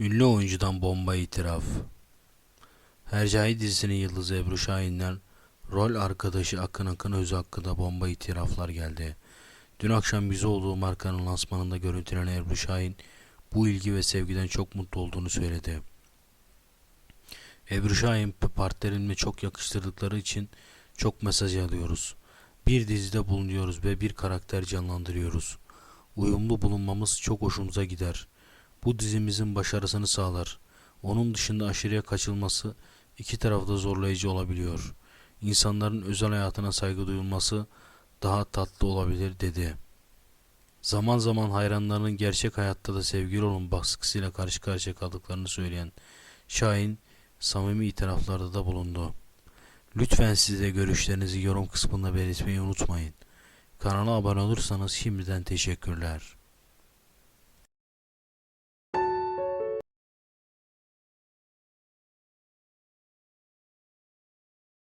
Ünlü oyuncudan bomba itiraf. Hercai dizisinin yıldızı Ebru Şahin'den rol arkadaşı Akın Akın Öz hakkında bomba itiraflar geldi. Dün akşam yüzü olduğu markanın lansmanında görüntülenen Ebru Şahin bu ilgi ve sevgiden çok mutlu olduğunu söyledi. Ebru Şahin partnerimle çok yakıştırdıkları için çok mesaj alıyoruz. Bir dizide bulunuyoruz ve bir karakter canlandırıyoruz. Uyumlu bulunmamız çok hoşumuza gider. Bu dizimizin başarısını sağlar. Onun dışında aşırıya kaçılması iki tarafta zorlayıcı olabiliyor. İnsanların özel hayatına saygı duyulması daha tatlı olabilir dedi. Zaman zaman hayranlarının gerçek hayatta da sevgili olun baskısıyla karşı karşıya kaldıklarını söyleyen Şahin samimi itiraflarda da bulundu. Lütfen siz de görüşlerinizi yorum kısmında belirtmeyi unutmayın. Kanala abone olursanız şimdiden teşekkürler.